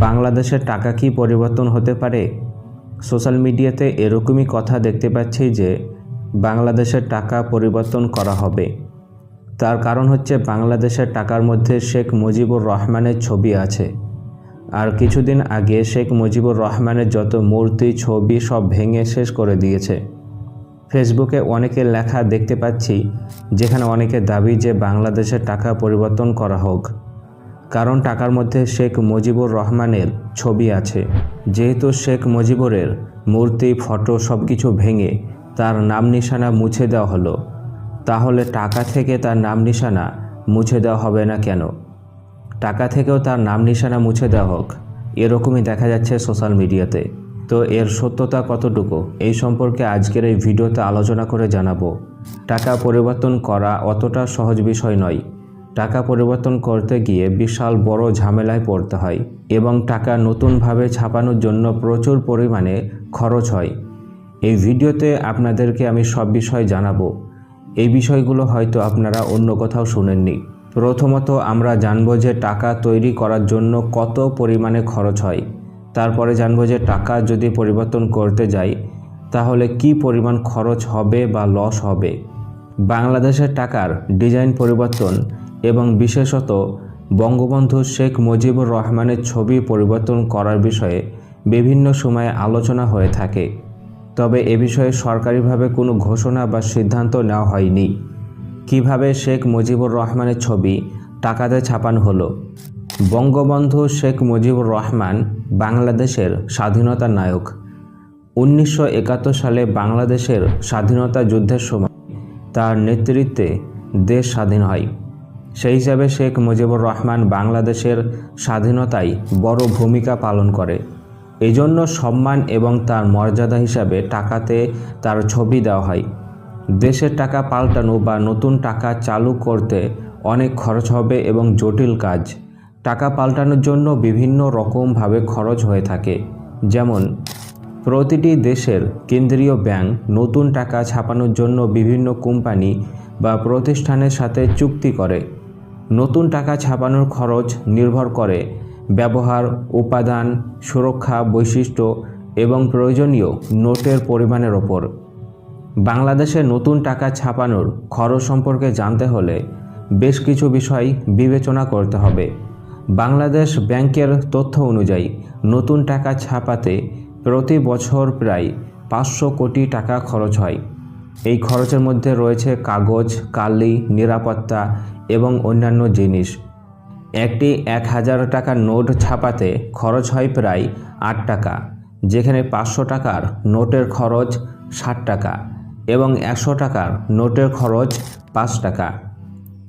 বাংলাদেশের টাকা কি পরিবর্তন হতে পারে? সোশ্যাল মিডিয়াতে এরকমই কথা দেখতে পাচ্ছি যে বাংলাদেশের টাকা পরিবর্তন করা হবে। তার কারণ হচ্ছে বাংলাদেশের টাকার মধ্যে শেখ মুজিবুর রহমানের ছবি আছে। আর কিছুদিন আগে শেখ মুজিবুর রহমানের যত মূর্তি, ছবি সব ভেঙে শেষ করে দিয়েছে। ফেসবুকে অনেকের লেখা দেখতে পাচ্ছি, যেখানে অনেকে দাবি যে বাংলাদেশের টাকা পরিবর্তন করা হোক। কারণ টাকার মধ্যে শেখ মুজিবুর রহমানের ছবি আছে। যেহেতু শেখ মুজিবুরের মূর্তি, ফটো সব কিছু ভেঙে তার নাম নিশানা মুছে দেওয়া হলো, তাহলে টাকা থেকে তার নাম নিশানা মুছে দেওয়া হবে না কেন? টাকা থেকেও তার নাম নিশানা মুছে দেওয়া হোক, এরকমই দেখা যাচ্ছে সোশ্যাল মিডিয়াতে। তো এর সত্যতা কতটুকু? এই সম্পর্কে আজকের এই ভিডিওতে আলোচনা করে জানাব। টাকা পরিবর্তন করা অতটা সহজ বিষয় নয়। টাকা পরিবর্তন করতে গিয়ে বিশাল বড় ঝামেলায় পড়তে হয় এবং টাকা নতুনভাবে ছাপানোর জন্য প্রচুর পরিমাণে খরচ হয়। এই ভিডিওতে আপনাদেরকে আমি সব বিষয় জানাব। এই বিষয়গুলো হয়তো আপনারা অন্য কোথাও শুনেননি। প্রথমত আমরা জানব যে টাকা তৈরি করার জন্য কত পরিমাণে খরচ হয়। তারপরে জানব যে টাকা যদি পরিবর্তন করতে যাই, তাহলে কি পরিমাণ খরচ হবে বা লস হবে। বাংলাদেশের টাকার ডিজাইন পরিবর্তন এবং বিশেষত বঙ্গবন্ধু শেখ মুজিবুর রহমানের ছবি পরিবর্তন করার বিষয়ে বিভিন্ন সময়ে আলোচনা হয়ে থাকে। তবে এ বিষয়ে সরকারিভাবে কোনো ঘোষণা বা সিদ্ধান্ত নেওয়া হয়নি। কীভাবে শেখ মুজিবুর রহমানের ছবি টাকাতে ছাপানো হলো? বঙ্গবন্ধু শেখ মুজিবুর রহমান বাংলাদেশের স্বাধীনতা নায়ক। উনিশশো একাত্তর সালে বাংলাদেশের স্বাধীনতা যুদ্ধের সময় তার নেতৃত্বে দেশ স্বাধীন হয়। সেই হিসাবে শেখ মুজিবুর রহমান বাংলাদেশের স্বাধীনতায় বড় ভূমিকা পালন করে। এজন্য সম্মান এবং তার মর্যাদা হিসাবে টাকাতে তার ছবি দেওয়া হয়। দেশের টাকা পাল্টানো বা নতুন টাকা চালু করতে অনেক খরচ হবে এবং জটিল কাজ। টাকা পাল্টানোর জন্য বিভিন্ন রকমভাবে খরচ হয়ে থাকে। যেমন, প্রতিটি দেশের কেন্দ্রীয় ব্যাংক নতুন টাকা ছাপানোর জন্য বিভিন্ন কোম্পানি বা প্রতিষ্ঠানের সাথে চুক্তি করে। নতুন টাকা ছাপানোর খরচ নির্ভর করে ব্যবহার, উপাদান, সুরক্ষা, বৈশিষ্ট্য এবং প্রয়োজনীয় নোটের পরিমাণের ওপর। বাংলাদেশে নতুন টাকা ছাপানোর খরচ সম্পর্কে জানতে হলে বেশ কিছু বিষয় বিবেচনা করতে হবে। বাংলাদেশ ব্যাংকের তথ্য অনুযায়ী, নতুন টাকা ছাপাতে প্রতি বছর প্রায় পাঁচশো কোটি টাকা খরচ হয়। এই খরচের মধ্যে রয়েছে কাগজ, কালি, নিরাপত্তা এবং অন্যান্য জিনিস। একটি এক হাজার টাকার নোট ছাপাতে খরচ হয় প্রায় আট টাকা, যেখানে পাঁচশো টাকার নোটের খরচ ষাট টাকা এবং একশো টাকার নোটের খরচ পাঁচ টাকা।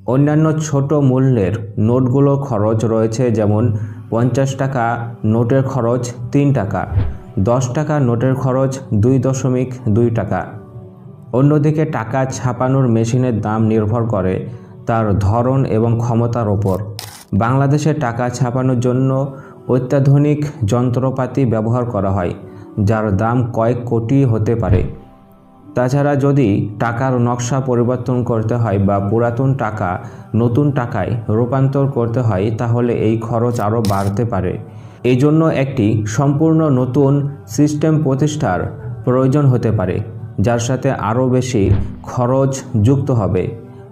অন্যান্য ছোট মূল্যের নোটগুলো খরচ রয়েছে যেমন পঞ্চাশ টাকা নোটের খরচ তিন টাকা, দশ টাকা নোটের খরচ দুই দশমিক দুই টাকা। অন্যদিকে টাকা ছাপানোর মেশিনের দাম নির্ভর করে তার ধরন এবং ক্ষমতার ওপর। বাংলাদেশে টাকা ছাপানোর জন্য অত্যাধুনিক যন্ত্রপাতি ব্যবহার করা হয়, যার দাম কয়েক কোটি হতে পারে। তাছাড়া যদি টাকার নকশা পরিবর্তন করতে হয় বা পুরাতন টাকা নতুন টাকায় রূপান্তর করতে হয়, তাহলে এই খরচ আরও বাড়তে পারে। এই জন্য একটি সম্পূর্ণ নতুন সিস্টেম প্রতিষ্ঠার প্রয়োজন হতে পারে, যার সাথে আরও বেশি খরচ যুক্ত হবে।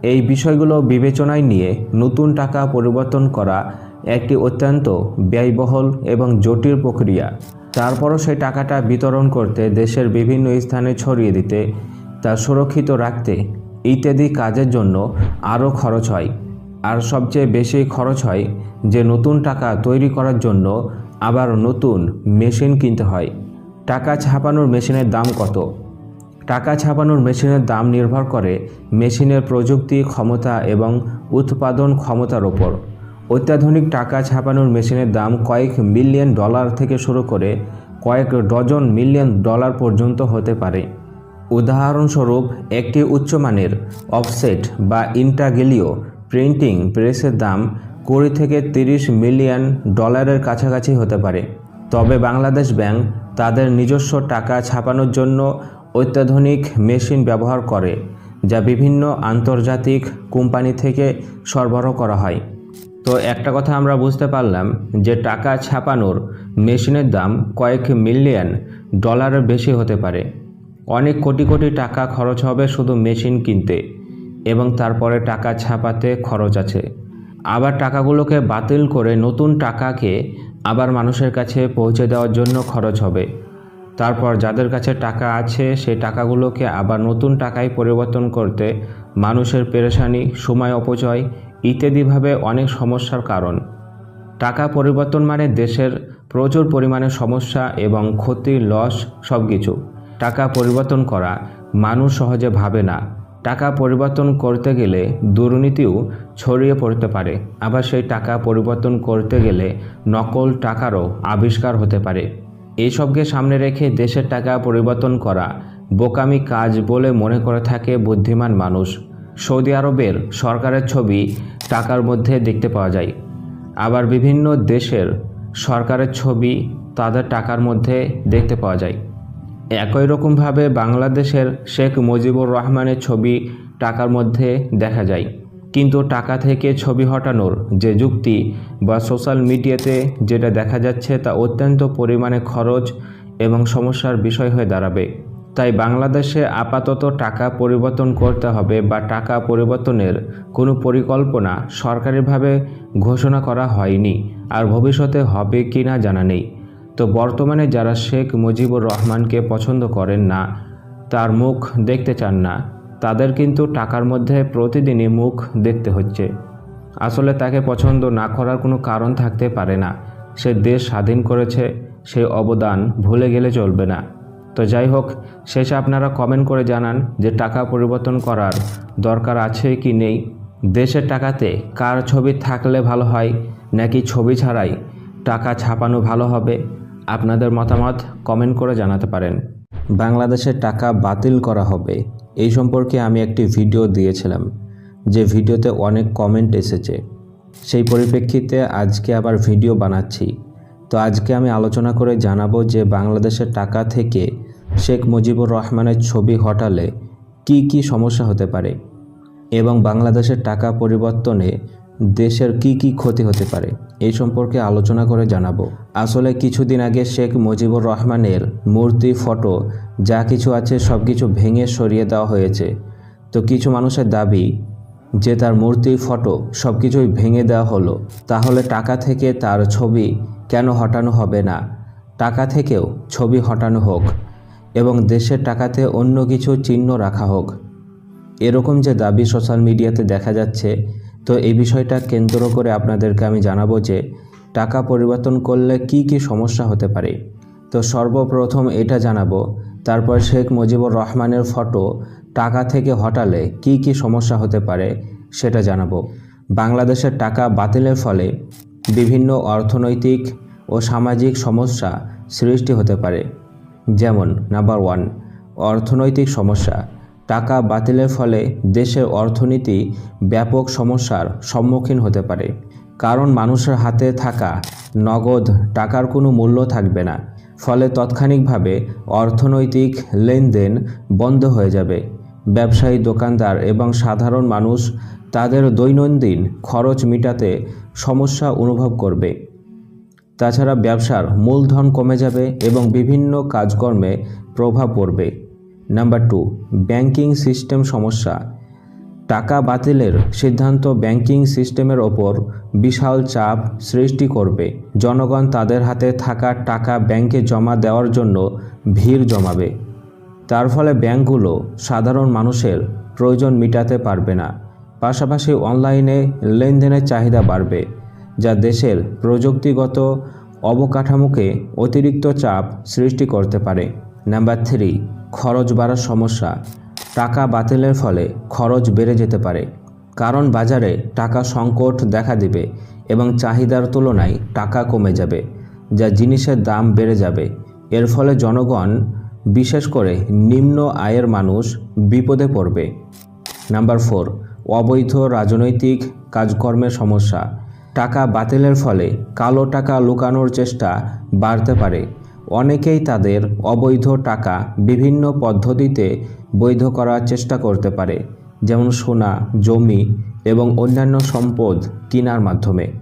এই বিষয়গুলো বিবেচনায় নিয়ে নতুন টাকা পরিবর্তন করা একটি অত্যন্ত ব্যয়বহুল এবং জটিল প্রক্রিয়া। তারপরও সেই টাকাটা বিতরণ করতে দেশের বিভিন্ন স্থানে ছড়িয়ে দিতে, তা সুরক্ষিত রাখতে ইত্যাদি কাজের জন্য আরও খরচ হয়। আর সবচেয়ে বেশি খরচ হয় যে নতুন টাকা তৈরি করার জন্য আবার নতুন মেশিন কিনতে হয়। টাকা ছাপানোর মেশিনের দাম কত? টাকা ছাপানোর মেশিনের দাম নির্ভর করে মেশিনের প্রযুক্তি ক্ষমতা এবং উৎপাদন ক্ষমতার ওপর। অত্যাধুনিক টাকা ছাপানোর মেশিনের দাম কয়েক মিলিয়ন ডলার থেকে শুরু করে কয়েক ডজন মিলিয়ন ডলার পর্যন্ত হতে পারে। উদাহরণস্বরূপ, একটি উচ্চমানের অফসেট বা ইন্টাগেলিও প্রিন্টিং প্রেসের দাম কুড়ি থেকে তিরিশ মিলিয়ন ডলারের কাছাকাছি হতে পারে। তবে বাংলাদেশ ব্যাংক তাদের নিজস্ব টাকা ছাপানোর জন্য অত্যাধুনিক মেশিন ব্যবহার করে, যা বিভিন্ন আন্তর্জাতিক কোম্পানি থেকে সরবরাহ করা হয়। তো একটা কথা আমরা বুঝতে পারলাম যে টাকা ছাপানোর মেশিনের দাম কয়েক মিলিয়ন ডলারের বেশি হতে পারে। অনেক কোটি কোটি টাকা খরচ হবে শুধু মেশিন কিনতে এবং তারপরে টাকা ছাপাতে খরচ আছে। আবার টাকাগুলোকে বাতিল করে নতুন টাকাকে আবার মানুষের কাছে পৌঁছে দেওয়ার জন্য খরচ হবে। তারপর যাদের কাছে টাকা আছে, সেই টাকাগুলোকে আবার নতুন টাকায় পরিবর্তন করতে মানুষের পেরেশানি, সময় অপচয় ইত্যাদিভাবে অনেক সমস্যার কারণ। টাকা পরিবর্তন মানে দেশের প্রচুর পরিমাণে সমস্যা এবং ক্ষতি লস সব কিছু টাকা পরিবর্তন করা মানুষ সহজে ভাবে না। টাকা পরিবর্তন করতে গেলে দুর্নীতিও ছড়িয়ে পড়তে পারে। আবার সেই টাকা পরিবর্তন করতে গেলে নকল টাকারও আবিষ্কার হতে পারে। এইসবকে সামনে রেখে দেশের টাকা পরিবর্তন করা বোকামি কাজ বলে মনে করে থাকে বুদ্ধিমান মানুষ। সৌদি আরবের সরকারের ছবি টাকার মধ্যে দেখতে পাওয়া যায়। আবার বিভিন্ন দেশের সরকারের ছবি তাদের টাকার মধ্যে দেখতে পাওয়া যায়। একই রকমভাবে বাংলাদেশের শেখ মুজিবুর রহমানের ছবি টাকার মধ্যে দেখা যায়। কিন্তু টাকা থেকে ছবি হটানোর যে যুক্তি বা সোশ্যাল মিডিয়াতে যেটা দেখা যাচ্ছে তা অত্যন্ত পরিমাণে খরচ এবং সমস্যার বিষয় হয়ে দাঁড়াবে। তাই বাংলাদেশে আপাতত টাকা পরিবর্তন করতে হবে বা টাকা পরিবর্তনের কোনো পরিকল্পনা সরকারিভাবে ঘোষণা করা হয়নি আর ভবিষ্যতে হবে কি না জানা নেই। তো বর্তমানে যারা শেখ মুজিবুর রহমানকে পছন্দ করেন না, তার মুখ দেখতে চান না। তাদের কিন্তু টাকার মধ্যে প্রতিদিনই মুখ দেখতে হচ্ছে। আসলে তাকে পছন্দ না করার কোনো কারণ থাকতে পারে না। সে দেশ স্বাধীন করেছে সেই অবদান ভুলে গেলে চলবে না। তো যাই হোক, শেষে আপনারা কমেন্ট করে জানান যে টাকা পরিবর্তন করার দরকার আছে কি নেই। দেশের টাকাতে কার ছবি থাকলে ভালো হয়, নাকি ছবি ছাড়াই টাকা ছাপানো ভালো হবে? আপনাদের মতামত কমেন্ট করে জানাতে পারেন। বাংলাদেশের টাকা বাতিল করা হবে। এই সম্পর্কে আমি একটি ভিডিও দিয়েছিলাম, যে ভিডিওতে অনেক কমেন্ট এসেছে। সেই পরিপ্রেক্ষিতে আজকে আবার ভিডিও বানাচ্ছি। তো আজকে আমি আলোচনা করে জানাব যে বাংলাদেশের টাকা থেকে শেখ মুজিবুর রহমানের ছবি হটালে কি কি সমস্যা হতে পারে এবং বাংলাদেশের টাকা পরিবর্তনে দেশের কি কি ক্ষতি হতে পারে, এই সম্পর্কে আলোচনা করে জানাব। আসলে কিছুদিন আগে শেখ মুজিবুর রহমানের মূর্তি, ফটো, যা কিছু আছে সব কিছু ভেঙে সরিয়ে দেওয়া হয়েছে। তো কিছু মানুষের দাবি যে তার মূর্তি, ফটো সব কিছুই ভেঙে দেওয়া হলো, তাহলে টাকা থেকে তার ছবি কেন হটানো হবে না? টাকা থেকেও ছবি হটানো হোক এবং দেশের টাকাতে অন্য কিছু চিহ্ন রাখা হোক। এরকম যে দাবি সোশ্যাল মিডিয়াতে দেখা যাচ্ছে তো এই বিষয়টা কেন্দ্র করে আপনাদেরকে আমি জানাব যে টাকা পরিবর্তন করলে কি কি সমস্যা হতে পারে। তো সর্বপ্রথম এটা জানাব, তারপর শেখ মুজিবুর রহমানের ফটো টাকা থেকে হটালে কি কি সমস্যা হতে পারে সেটা জানাব। বাংলাদেশের টাকা বাতিলের ফলে বিভিন্ন অর্থনৈতিক ও সামাজিক সমস্যা সৃষ্টি হতে পারে। যেমন নাম্বার ওয়ান, অর্থনৈতিক সমস্যা। টাকা বাতিলের ফলে দেশের অর্থনীতি ব্যাপক সমস্যার সম্মুখীন হতে পারে। কারণ মানুষের হাতে থাকা নগদ টাকার কোনো মূল্য থাকবে না। ফলে তাৎক্ষণিকভাবে অর্থনৈতিক লেনদেন বন্ধ হয়ে যাবে। ব্যবসায়ী, দোকানদার এবং সাধারণ মানুষ তাদের দৈনন্দিন খরচ মেটাতে সমস্যা অনুভব করবে। তাছাড়া ব্যবসার মূলধন কমে যাবে এবং বিভিন্ন কাজকর্মে প্রভাব পড়বে। নাম্বার টু ব্যাংকিং সিস্টেম সমস্যা। টাকা বাতিলের সিদ্ধান্ত ব্যাংকিং সিস্টেমের ওপর বিশাল চাপ সৃষ্টি করবে। জনগণ তাদের হাতে থাকা টাকা ব্যাংকে জমা দেওয়ার জন্য ভিড় জমাবে। তার ফলে ব্যাংকগুলো সাধারণ মানুষের প্রয়োজন মেটাতে পারবে না। পাশাপাশি অনলাইনে লেনদেনের চাহিদা বাড়বে, যা দেশের প্রযুক্তিগত অবকাঠামোকে অতিরিক্ত চাপ সৃষ্টি করতে পারে। নাম্বার থ্রি খরচ বাড়ার সমস্যা। টাকা বাতিলের ফলে খরচ বেড়ে যেতে পারে, কারণ বাজারে টাকা সংকট দেখা দিবে এবং চাহিদার তুলনায় টাকা কমে যাবে, যা জিনিসের দাম বেড়ে যাবে। এর ফলে জনগণ, বিশেষ করে নিম্ন আয়ের মানুষ, বিপদে পড়বে। নাম্বার ফোর অবৈধ রাজনৈতিক কাজকর্মের সমস্যা। টাকা বাতিলের ফলে কালো টাকা লুকানোর চেষ্টা বাড়তে পারে অনেকেই তাদের অবৈধ টাকা বিভিন্ন পদ্ধতিতে বৈধ করার চেষ্টা করতে পারে, যেমন সোনা, জমি এবং অন্যান্য সম্পদ কেনার মাধ্যমে।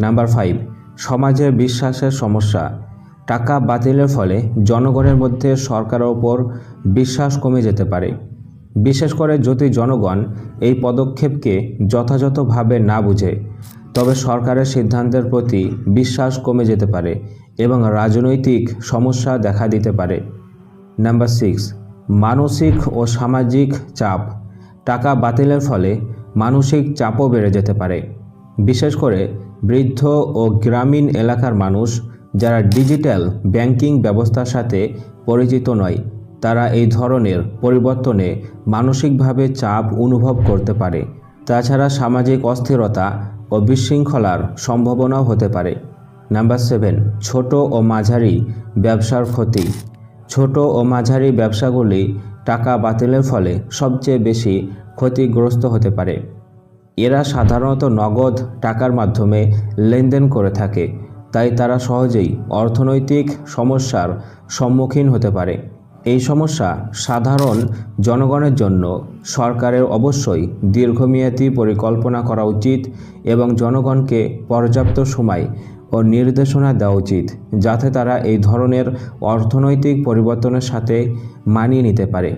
নাম্বার ফাইভ সমাজে বিশ্বাসের সমস্যা। টাকা বাতিলের ফলে জনগণের মধ্যে সরকারের ওপর বিশ্বাস কমে যেতে পারে। বিশেষ করে যদি জনগণ এই পদক্ষেপকে যথাযথভাবে না বুঝে, তবে সরকারের সিদ্ধান্তের প্রতি বিশ্বাস কমে যেতে পারে। এবং রাজনৈতিক সমস্যা দেখা দিতে পারে। নাম্বার সিক্স, মানসিক ও সামাজিক চাপ। টাকা বাতিলের ফলে মানসিক চাপও বেড়ে যেতে পারে। বিশেষ করে বৃদ্ধ ও গ্রামীণ এলাকার মানুষ যারা ডিজিটাল ব্যাংকিং ব্যবস্থার সাথে পরিচিত নয়, তারা এই ধরনের পরিবর্তনে মানসিকভাবে চাপ অনুভব করতে পারে। তাছাড়া সামাজিক অস্থিরতা ও বিশৃঙ্খলার সম্ভাবনাও হতে পারে। নাম্বার সেভেন, ছোট ও মাঝারি ব্যবসার ক্ষতি। ছোট ও মাঝারি ব্যবসাগুলি টাকা বাতিলের ফলে সবচেয়ে বেশি ক্ষতিগ্রস্ত হতে পারে। এরা সাধারণত নগদ টাকার মাধ্যমে লেনদেন করে থাকে, তাই তারা সহজেই অর্থনৈতিক সমস্যার সম্মুখীন হতে পারে। এই সমস্যা সাধারণ জনগণের জন্য সরকারের অবশ্যই দীর্ঘমেয়াদী পরিকল্পনা করা উচিত এবং জনগণকে পর্যাপ্ত সময় ও নির্দেশনা দেওয়া উচিত, যাতে তারা এই ধরনের অর্থনৈতিক পরিবর্তনের সাথে মানিয়ে নিতে পারে।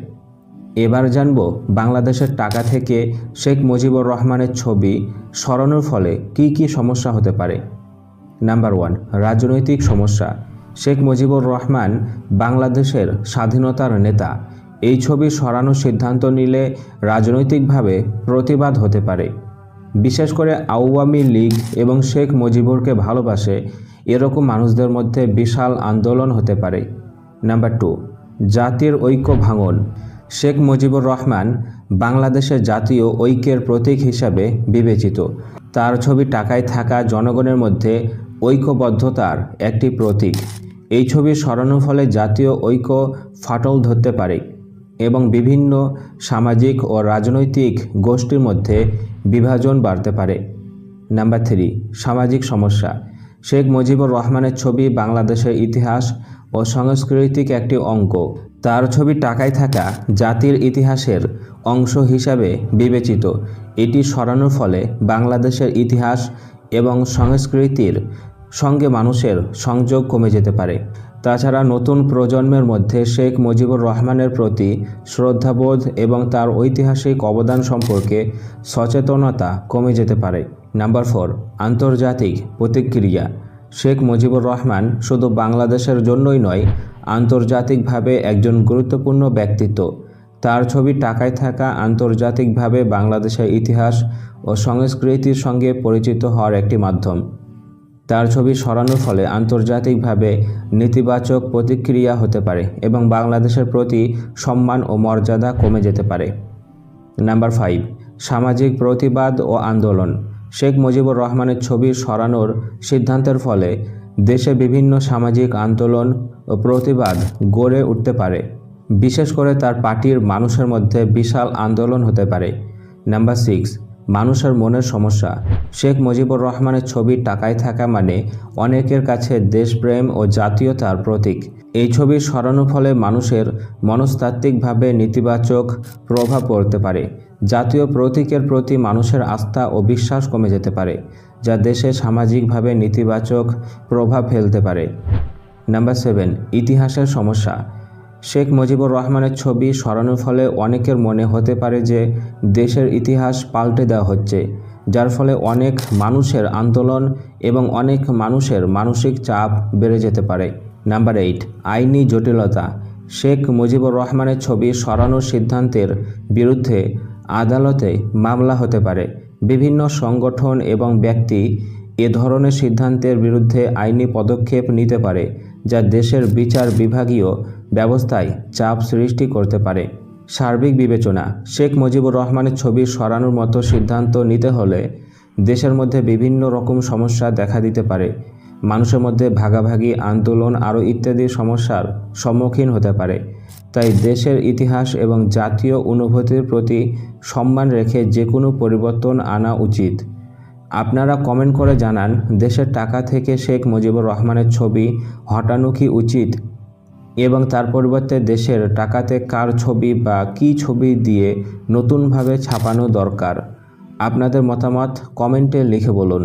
এবার জানব বাংলাদেশের টাকা থেকে শেখ মুজিবুর রহমানের ছবি সরানোর ফলে কি কি সমস্যা হতে পারে। নাম্বার ওয়ান, রাজনৈতিক সমস্যা। শেখ মুজিবুর রহমান বাংলাদেশের স্বাধীনতার নেতা। এই ছবি সরানোর সিদ্ধান্ত নিলে রাজনৈতিকভাবে প্রতিবাদ হতে পারে। বিশেষ করে আওয়ামী লীগ এবং শেখ মুজিবুরকে ভালোবাসে, এরকম মানুষদের মধ্যে বিশাল আন্দোলন হতে পারে। নাম্বার টু, জাতির ঐক্য ভাঙন। শেখ মুজিবুর রহমান বাংলাদেশের জাতীয় ঐক্যের প্রতীক হিসাবে বিবেচিত। তার ছবি টাকায় থাকা জনগণের মধ্যে ঐক্যবদ্ধতার একটি প্রতীক। এই ছবি সরানোর ফলে জাতীয় ঐক্য ফাটল ধরতে পারে। এবং বিভিন্ন সামাজিক ও রাজনৈতিক গোষ্ঠীর মধ্যে বিভাজন বাড়তে পারে। নাম্বার থ্রি, সামাজিক সমস্যা। শেখ মুজিবুর রহমানের ছবি বাংলাদেশের ইতিহাস ও সাংস্কৃতিক একটি অঙ্ক তার ছবি টাকায় থাকা জাতির ইতিহাসের অংশ হিসাবে বিবেচিত। এটি সরানোর ফলে বাংলাদেশের ইতিহাস এবং সংস্কৃতির সঙ্গে মানুষের সংযোগ কমে যেতে পারে। তাছাড়া নতুন প্রজন্মের মধ্যে শেখ মুজিবুর রহমানের প্রতি শ্রদ্ধাবোধ এবং তার ঐতিহাসিক অবদান সম্পর্কে সচেতনতা কমে যেতে পারে। নাম্বার ফোর, আন্তর্জাতিক প্রতিক্রিয়া। শেখ মুজিবুর রহমান শুধু বাংলাদেশের জন্যই নয়, আন্তর্জাতিকভাবে একজন গুরুত্বপূর্ণ ব্যক্তিত্ব। তার ছবি টাকায় থাকা আন্তর্জাতিকভাবে বাংলাদেশের ইতিহাস ও সংস্কৃতির সঙ্গে পরিচিত হওয়ার একটি মাধ্যম। তার ছবি সরানোর ফলে আন্তর্জাতিকভাবে নেতিবাচক প্রতিক্রিয়া হতে পারে এবং বাংলাদেশের প্রতি সম্মান ও মর্যাদা কমে যেতে পারে। নাম্বার ফাইভ, সামাজিক প্রতিবাদ ও আন্দোলন। শেখ মুজিবুর রহমানের ছবি সরানোর সিদ্ধান্তের ফলে দেশে বিভিন্ন সামাজিক আন্দোলন ও প্রতিবাদ গড়ে উঠতে পারে। বিশেষ করে তার পার্টির মানুষের মধ্যে বিশাল আন্দোলন হতে পারে। নাম্বার সিক্স মানুষের মনের সমস্যা। শেখ মুজিবুর রহমানের ছবি টাকায় থাকা মানে অনেকের কাছে দেশপ্রেম ও জাতীয়তার প্রতীক। এই ছবি সরানোর ফলে মানুষের মনস্তাত্ত্বিকভাবে নেতিবাচক প্রভাব পড়তে পারে। জাতীয় প্রতীকের প্রতি মানুষের আস্থা ও বিশ্বাস কমে যেতে পারে, যা দেশে সামাজিকভাবে নেতিবাচক প্রভাব ফেলতে পারে। নাম্বার সেভেন, ইতিহাসের সমস্যা। শেখ মুজিবুর রহমানের ছবি সরানোর ফলে অনেকের মনে হতে পারে যে দেশের ইতিহাস পাল্টে দেওয়া হচ্ছে, যার ফলে অনেক মানুষের আন্দোলন এবং অনেক মানুষের মানসিক চাপ বেড়ে যেতে পারে। নাম্বার এইট, আইনি জটিলতা। শেখ মুজিবুর রহমানের ছবি সরানোর সিদ্ধান্তের বিরুদ্ধে আদালতে মামলা হতে পারে। বিভিন্ন সংগঠন এবং ব্যক্তি এ ধরনের সিদ্ধান্তের বিরুদ্ধে আইনি পদক্ষেপ নিতে পারে, যা দেশের বিচার বিভাগীয় ব্যবস্থায় চাপ সৃষ্টি করতে পারে। সার্বিক বিবেচনা, শেখ মুজিবুর রহমানের ছবি সরানোর মতো সিদ্ধান্ত নিতে হলে দেশের মধ্যে বিভিন্ন রকম সমস্যা দেখা দিতে পারে। মানুষের মধ্যে ভাগাভাগি, আন্দোলন আরও ইত্যাদি সমস্যার সম্মুখীন হতে পারে। তাই দেশের ইতিহাস এবং জাতীয় অনুভূতির প্রতি সম্মান রেখে যে কোনো পরিবর্তন আনা উচিত। আপনারা কমেন্ট করে জানান, দেশের টাকা থেকে শেখ মুজিবুর রহমানের ছবি হটানো কি উচিত? এবং তার পরিবর্তে দেশের টাকাতে কার ছবি বা কি ছবি দিয়ে নতুনভাবে ছাপানো দরকার। আপনাদের মতামত কমেন্টে লিখে বলুন।